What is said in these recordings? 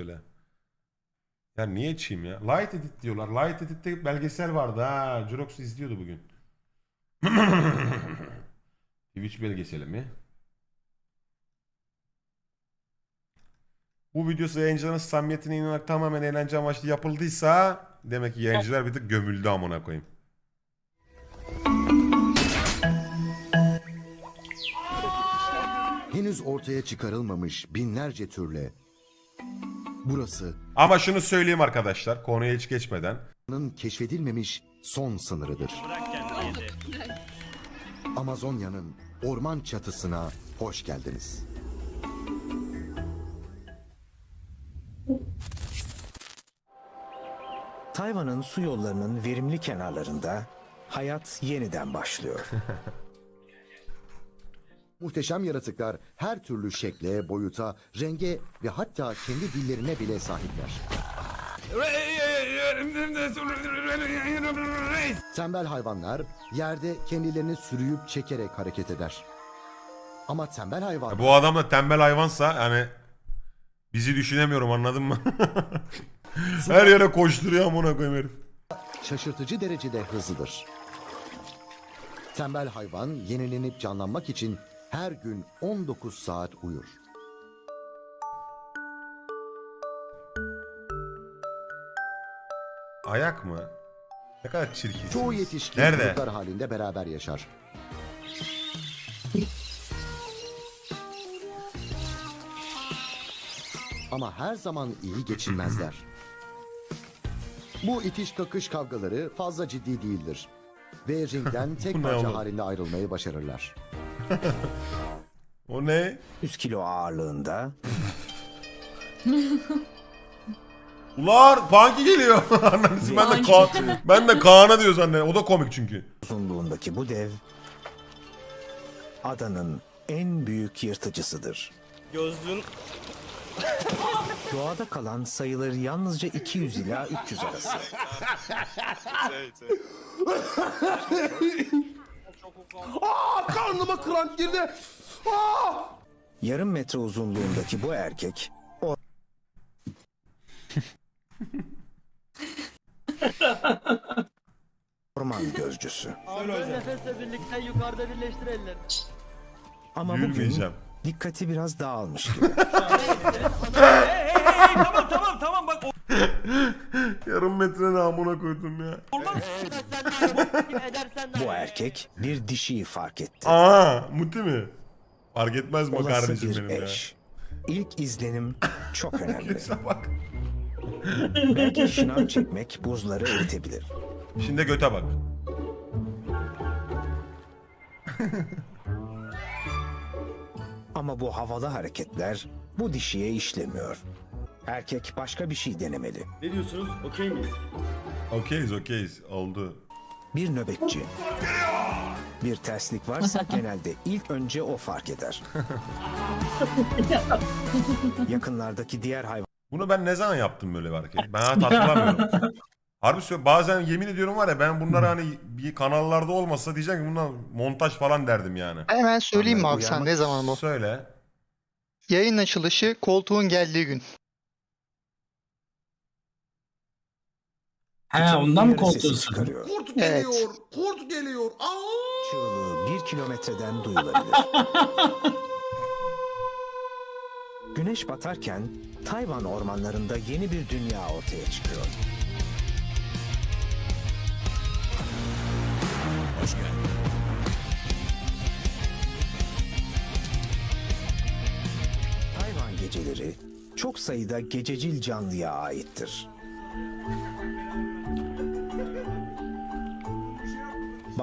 söyle. Ya niye içeyim ya? Light Edit diyorlar. Light Edit'te belgesel vardı ha. Jurox izliyordu bugün. Twitch belgeseli mi? Bu videosu yayıncıların samimiyetine inanarak tamamen eğlence amaçlı yapıldıysa demek ki yayıncılar bir tık gömüldü amına koyayım. Henüz ortaya çıkarılmamış binlerce türle burası Ama şunu söyleyeyim arkadaşlar konuya hiç geçmeden. Amazon'un keşfedilmemiş son sınırıdır. Amazonya'nın orman çatısına hoş geldiniz. Tayvan'ın su yollarının verimli kenarlarında hayat yeniden başlıyor. Muhteşem yaratıklar her türlü şekle, boyuta, renge ve hatta kendi dillerine bile sahipler. Tembel hayvanlar yerde kendilerini sürüyüp çekerek hareket eder. Ama tembel hayvan Bu adam da tembel hayvansa yani bizi düşünemiyorum anladın mı? Her yere koşturuyor amına koyayım herif. şaşırtıcı derecede hızlıdır. Tembel hayvan yenilenip canlanmak için her gün 19 saat uyur. Ayak mı? Ne kadar çirkin. Çoğu yetişkin Nerede? gruplar halinde beraber yaşar. Ama her zaman iyi geçinmezler. Bu itiş kakış kavgaları fazla ciddi değildir. Ve ringden tek Bu ne parça oğlum? halinde ayrılmayı başarırlar. O ne? 100 kilo ağırlığında Ular Funky geliyor. Annesi ben de Kaan, ben de Kaan'a diyor zanne. O da komik çünkü. uzunluğundaki bu dev adanın en büyük yırtıcısıdır. Gözlüğün Doğada kalan sayıları yalnızca 200 ila 300 arası. Karnıma kramp girdi. Aa! Yarım metre uzunluğundaki bu erkek orman gözcüsü. Aldığın nefesle birlikte yukarıda birleştir ellerini. Ama bugün dikkati biraz dağılmış gibi. tamam tamam tamam bak Yarım metre ne amına koydum ya. Bu erkek bir dişiyi fark etti. Aa, Muti mi? Fark etmez mi o Olası kardeşim bir benim ya? eş. İlk izlenim çok önemli. Bak. Belki şınav çekmek buzları eritebilir. Şimdi göte bak. Ama bu havalı hareketler bu dişiye işlemiyor. Erkek başka bir şey denemeli. Ne diyorsunuz? Okey miyiz? Okeyiz okeyiz. Oldu. Bir nöbetçi. Bir terslik varsa genelde ilk önce o fark eder. Yakınlardaki diğer Bunu ben ne zaman yaptım böyle bir hareket? Ben hatta hatırlamıyorum. Harbi söylüyorum bazen yemin ediyorum var ya ben bunları hani bir kanallarda olmasa diyeceğim ki bunlar montaj falan derdim yani. Hemen söyleyeyim mi abi sen ne zaman bu? Söyle. Yayın açılışı koltuğun geldiği gün. He ondan mı korkuyorsun? korkuyorsun? çıkarıyor. Kurt Evet. geliyor. Kurt geliyor. Aa! Çığlığı bir kilometreden duyulabilir. Güneş batarken Tayvan ormanlarında yeni bir dünya ortaya çıkıyor. Hoş geldin. Tayvan geceleri çok sayıda gececil canlıya aittir.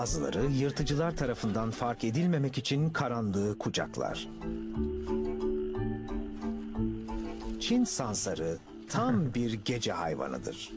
Bazıları yırtıcılar tarafından fark edilmemek için karanlığı kucaklar. Çin sansarı tam bir gece hayvanıdır.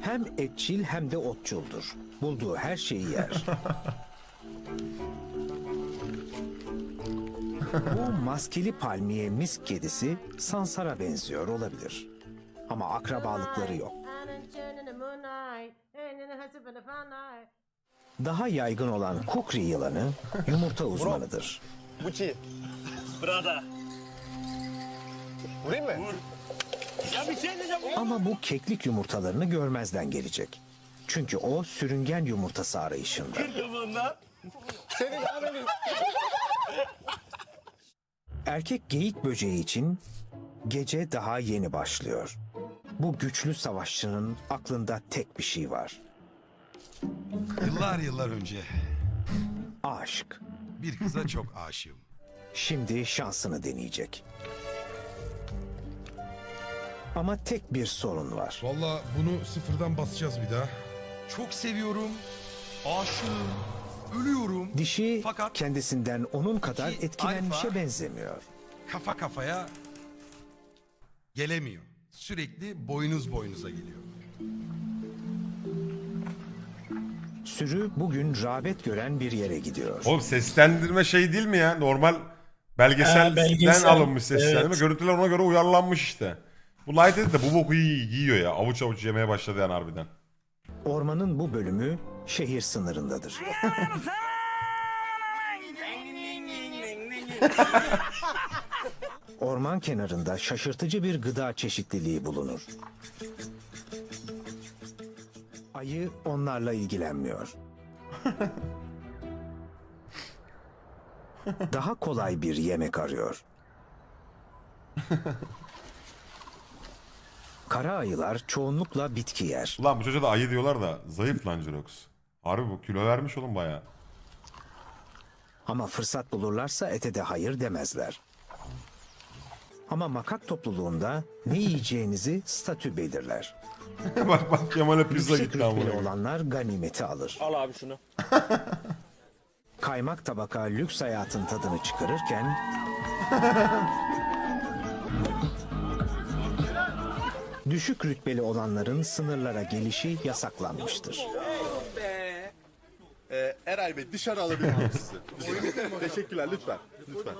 Hem etçil hem de otçuldur. Bulduğu her şeyi yer. Bu maskeli palmiye misk kedisi sansara benziyor olabilir. Ama akrabalıkları yok. Daha yaygın olan kukri yılanı yumurta uzmanıdır. Brada. Ama bu keklik yumurtalarını görmezden gelecek. Çünkü o sürüngen yumurtası arayışında. Erkek geyik böceği için gece daha yeni başlıyor. Bu güçlü savaşçının aklında tek bir şey var. Yıllar yıllar önce Aşk. bir kıza çok aşığım. Şimdi şansını deneyecek. Ama tek bir sorun var. Valla bunu sıfırdan basacağız bir daha. Çok seviyorum. Aşığım. Ölüyorum. Dişi Fakat kendisinden onun kadar etkilenmişe alfa- benzemiyor. Kafa kafaya gelemiyor. Sürekli boynuz boynuza geliyor. Sürü bugün rağbet gören bir yere gidiyor. Oğlum seslendirme şey değil mi ya? Normal belgeselden Ha, belgesel. alınmış seslendirme. Evet. Görüntüler ona göre uyarlanmış işte. Bu Light Edit de bu boku iyi giyiyor ya. Avuç avuç yemeye başladı yani harbiden. Ormanın bu bölümü şehir sınırındadır. Orman kenarında şaşırtıcı bir gıda çeşitliliği bulunur. Ayı onlarla ilgilenmiyor. Daha kolay bir yemek arıyor. Kara ayılar çoğunlukla bitki yer. Ulan bu çocuğa da ayı diyorlar da zayıf lan Jirox. Harbi bu kilo vermiş oğlum baya. Ama fırsat bulurlarsa ete de hayır demezler. Ama makak topluluğunda ne yiyeceğinizi statü belirler. bak bak Kemal'e pizza Yüksek gitti rütbeli ama. olanlar ganimeti alır. Al abi şunu. Kaymak tabaka lüks hayatın tadını çıkarırken... düşük rütbeli olanların sınırlara gelişi yasaklanmıştır. Eray Bey dışarı alabilir miyim sizi? Teşekkürler lütfen. Lütfen.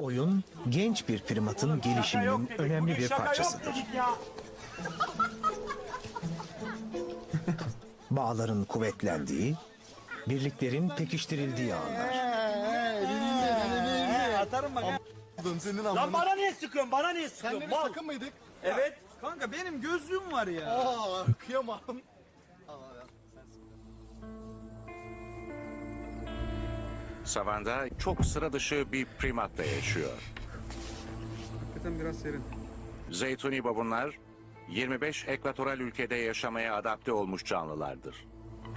Oyun genç bir primatın gelişiminin önemli bir parçasıdır. Bağların kuvvetlendiği, birliklerin pekiştirildiği anlar. Senin Lan bana niye sıkıyorsun? Bana niye sıkıyorsun? Senle bir Mal. takım mıydık? Evet. Kanka benim gözlüğüm var ya. Aa kıyamam. Savanda çok sıra dışı bir primatla yaşıyor. Hakikaten biraz serin. Zeytuni babunlar 25 ekvatoral ülkede yaşamaya adapte olmuş canlılardır.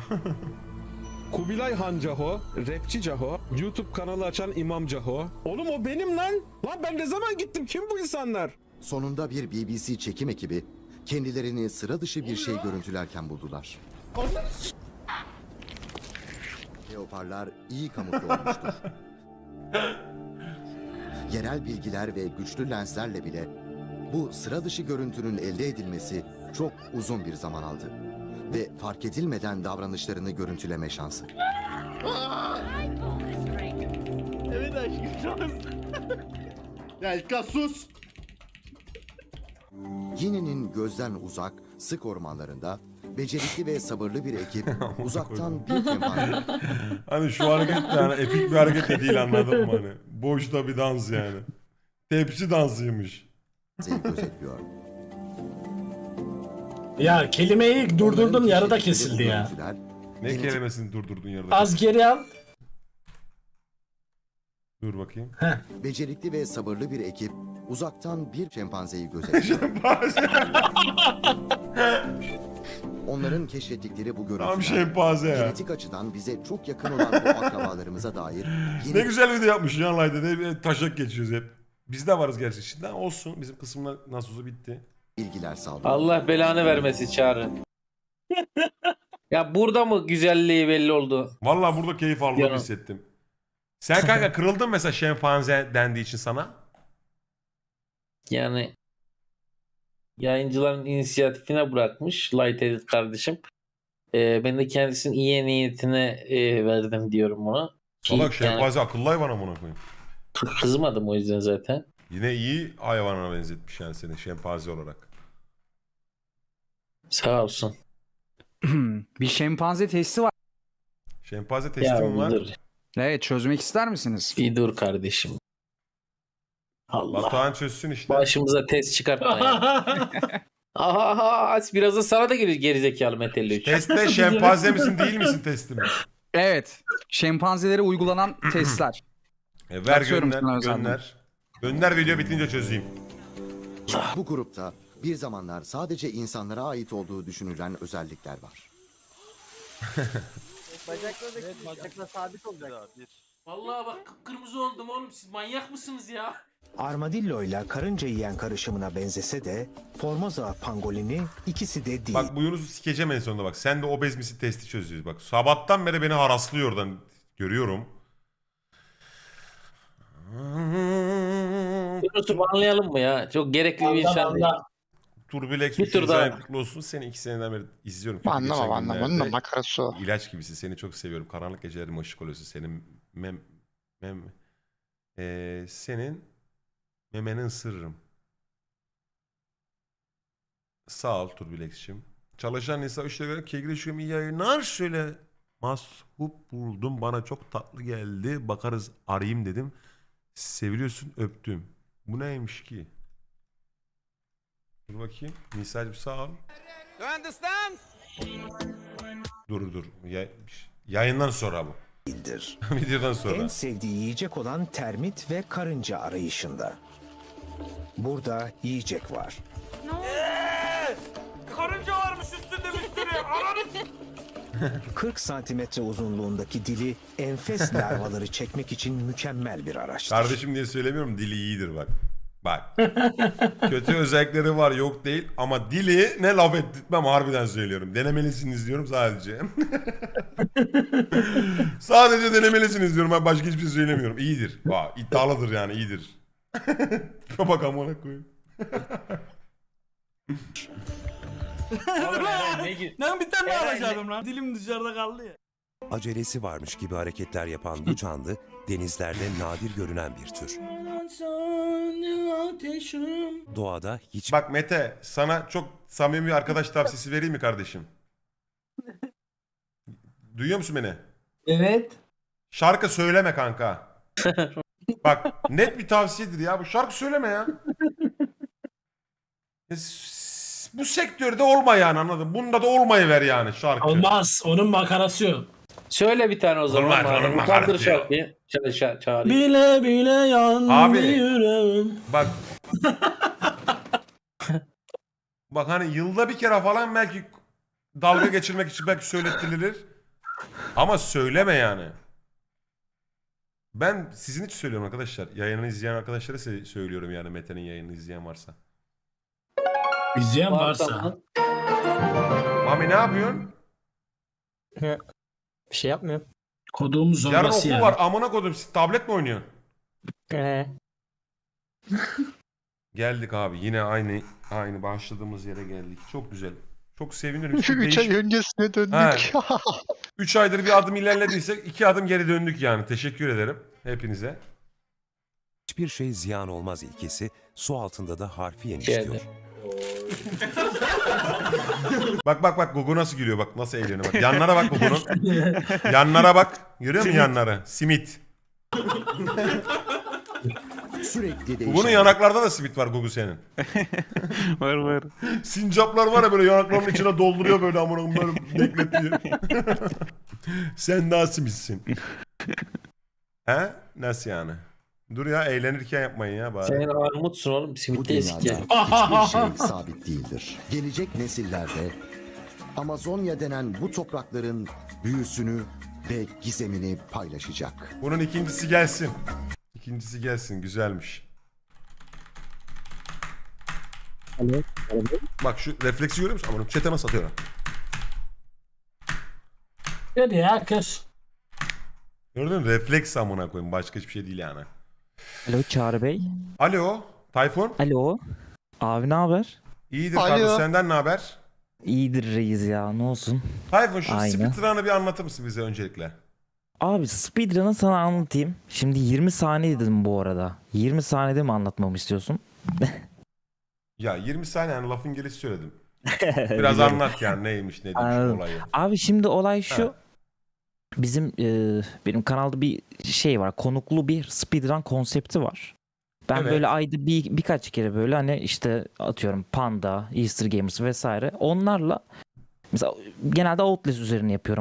Kubilay Han Caho, Rapçi Caho, YouTube kanalı açan İmam Caho. Oğlum o benim lan. Lan ben ne zaman gittim? Kim bu insanlar? Sonunda bir BBC çekim ekibi kendilerini sıra dışı bir şey görüntülerken buldular. Leoparlar iyi kamufle olmuştur. Yerel bilgiler ve güçlü lenslerle bile bu sıra dışı görüntünün elde edilmesi çok uzun bir zaman aldı. Ve fark edilmeden davranışlarını görüntüleme şansı. Evet aşkım İlkan sus. Yine'nin gözden uzak, sık ormanlarında becerikli ve sabırlı bir ekip uzaktan bir kemane Hani şu hareket de yani epik bir hareket de değil anladın mı hani. Boşta bir dans yani. Tepsi dansıymış. gözetliyor. Ya kelimeyi durdurdum yarıda kesildi ya. Ne kelimesini durdurdun yarıda? Az geri al. Dur bakayım. Becerikli ve sabırlı bir ekip uzaktan bir şempanzeyi gözetliyor. Onların keşfettikleri bu görüntüler Tam şempanze ya. genetik açıdan bize çok yakın olan bu akrabalarımıza dair yeni Ne güzel video yapmış Yan Light'e de taşak geçiyoruz hep. Biz de varız gerçi içinde ama olsun. Bizim kısımlar nasıl olsa bitti. bilgiler sağlıyor. Allah belanı vermesi çağrı. ya burada mı güzelliği belli oldu? Vallahi burada keyif aldığımı hissettim. Sen kanka kırıldın mesela şempanze dendiği için sana. Yani yayıncıların inisiyatifine bırakmış Light Edit kardeşim. Ee, ben de kendisinin iyi niyetine e, verdim diyorum ona. Salak yani şempanze akıllı hayvan amına koyayım. kızmadım o yüzden zaten. Yine iyi hayvana benzetmiş yani seni şempanze olarak. Sağ olsun. bir şempanze testi var. Şempanze Ya testim bir var. dur. Evet çözmek ister misiniz? Bir dur kardeşim. Allah. Batuhan çözsün işte. Başımıza test çıkartma ya. Aha, aha, biraz da sana da gelir gerizekalı Metelli 3. Testte şempanze misin değil misin testimi? Evet. Şempanzelere uygulanan testler. E, ver Atıyorum gönder, sana özelden. gönder. Gönder video bitince çözeyim. Bu grupta bir zamanlar sadece insanlara ait olduğu düşünülen özellikler var. Bacakla bacakla sabit olacak. Vallahi bak kıpkırmızı oldum oğlum siz manyak mısınız ya? Armadillo ile karınca yiyen karışımına benzese de Formosa pangolini ikisi de değil. Bak bu Yunus'u sikeceğim en sonunda bak. Sen de obez misin testi çözüyoruz. Bak sabahtan beri beni haraslıyor oradan. Görüyorum. Yunus'u banlayalım mı ya? Çok gerekli bir insan değil. Turbilex Bir 3. tur daha. kutlu olsun. Seni iki seneden beri izliyorum. Çünkü Anlama anlama. günlerde Onun makarası o. İlaç gibisin. Seni çok seviyorum. Karanlık gecelerim ışık oluyorsun. Senin mem... mem Ee, senin memenin sırrım. Sağ ol Turbulex'cim. Çalışan Nisa Üç'te göre kegri şu iyi yayınlar şöyle. Mashup buldum. Bana çok tatlı geldi. Bakarız arayayım dedim. Seviliyorsun öptüm. Bu neymiş ki? Dur bakayım. Nisa'cığım sağ ol. Dur dur. Ya, yayından sonra bu. değildir. Videodan sonra. En sevdiği yiyecek olan termit ve karınca arayışında. Burada yiyecek var. Karınca varmış üstünde sürü. Ananı 40 santimetre uzunluğundaki dili enfes larvaları çekmek için mükemmel bir araçtır. Kardeşim diye söylemiyorum dili iyidir bak. Bak. Kötü özellikleri var yok değil ama dili ne laf ettirtmem harbiden söylüyorum. Denemelisiniz diyorum sadece. sadece denemelisiniz diyorum ben başka hiçbir şey söylemiyorum. İyidir. Bak iddialıdır yani iyidir. Bak amına koyayım. Lan bir tane daha alacaktım lan. Dilim dışarıda kaldı ya. Acelesi varmış gibi hareketler yapan bu canlı denizlerde nadir görünen bir tür. Doğada hiç Bak Mete sana çok samimi bir arkadaş tavsiyesi vereyim mi kardeşim? Duyuyor musun beni? Evet. Şarkı söyleme kanka. Bak net bir tavsiyedir ya. Bu şarkı söyleme ya. S- Bu sektörde olma yani anladın. mı? Bunda da olmayı ver yani şarkı. Olmaz. Onun makarası yok. Söyle bir tane o zaman. Olmaz, madem. olmaz, Utandır artık ya. şarkıyı. Çal, çal, çağırayım. Bile bile yandı Abi. yüreğim. Bak. Bak hani yılda bir kere falan belki dalga geçirmek için belki söylettirilir. Ama söyleme yani. Ben sizin için söylüyorum arkadaşlar. Yayını izleyen arkadaşlara se- söylüyorum yani Mete'nin yayını izleyen varsa. İzleyen Varsa? Mami ne yapıyorsun? Bir şey yapmıyor. Koduğum Yarın zorbası okul ya. var. Amına kodum. Siz tablet mi oynuyorsun? Geldik abi. Yine aynı aynı başladığımız yere geldik. Çok güzel. Çok sevinirim. Çünkü 3 değiş- ay öncesine döndük. Ha. 3 aydır bir adım ilerlediysek 2 adım geri döndük yani. Teşekkür ederim hepinize. hiçbir şey ziyan olmaz ilkesi su altında da harfiyen Geldi. işliyor. Bak bak bak Gugu nasıl gülüyor bak nasıl eğleniyor bak. Yanlara bak Gugu'nun. yanlara bak. Görüyor musun yanları? Simit. Sürekli değişen Gugu'nun yanaklarda da simit var Gugu senin. var var. Sincaplar var ya böyle yanaklarının içine dolduruyor böyle amına koyayım, böyle bekletiyor. Sen daha simitsin. He? Nasıl yani? Dur ya eğlenirken yapmayın ya bari. Sen armutsun oğlum. Bu Simitte dünyada eski. hiçbir şey sabit değildir. Gelecek nesillerde Amazonya denen bu toprakların büyüsünü ve gizemini paylaşacak. Bunun ikincisi gelsin. İkincisi gelsin güzelmiş. Bak şu refleksi görüyor musun? Aman çete nasıl atıyor? Hadi ya kız. Gördün mü? Refleks amına koyayım. Başka hiçbir şey değil yani. Alo Çağrı Bey. Alo. Tayfun. Alo. Abi ne haber? İyidir Alo. kardeş senden ne haber? İyidir reis ya ne olsun. Tayfun şu Aynen. speedrun'ı bir anlatır mısın bize öncelikle? Abi speedrun'ı sana anlatayım. Şimdi 20 saniye dedim bu arada. 20 saniyede mi anlatmamı istiyorsun? Ya 20 saniye yani lafın gelişi söyledim. Biraz anlat yani neymiş şu Anladım. olayı. Abi şimdi olay şu. Ha. Bizim e, benim kanalda bir şey var. Konuklu bir speedrun konsepti var. Ben Evet. böyle ayda bir birkaç kere böyle hani işte atıyorum Panda, Easter Gamers vesaire onlarla mesela genelde Outlast üzerine yapıyorum.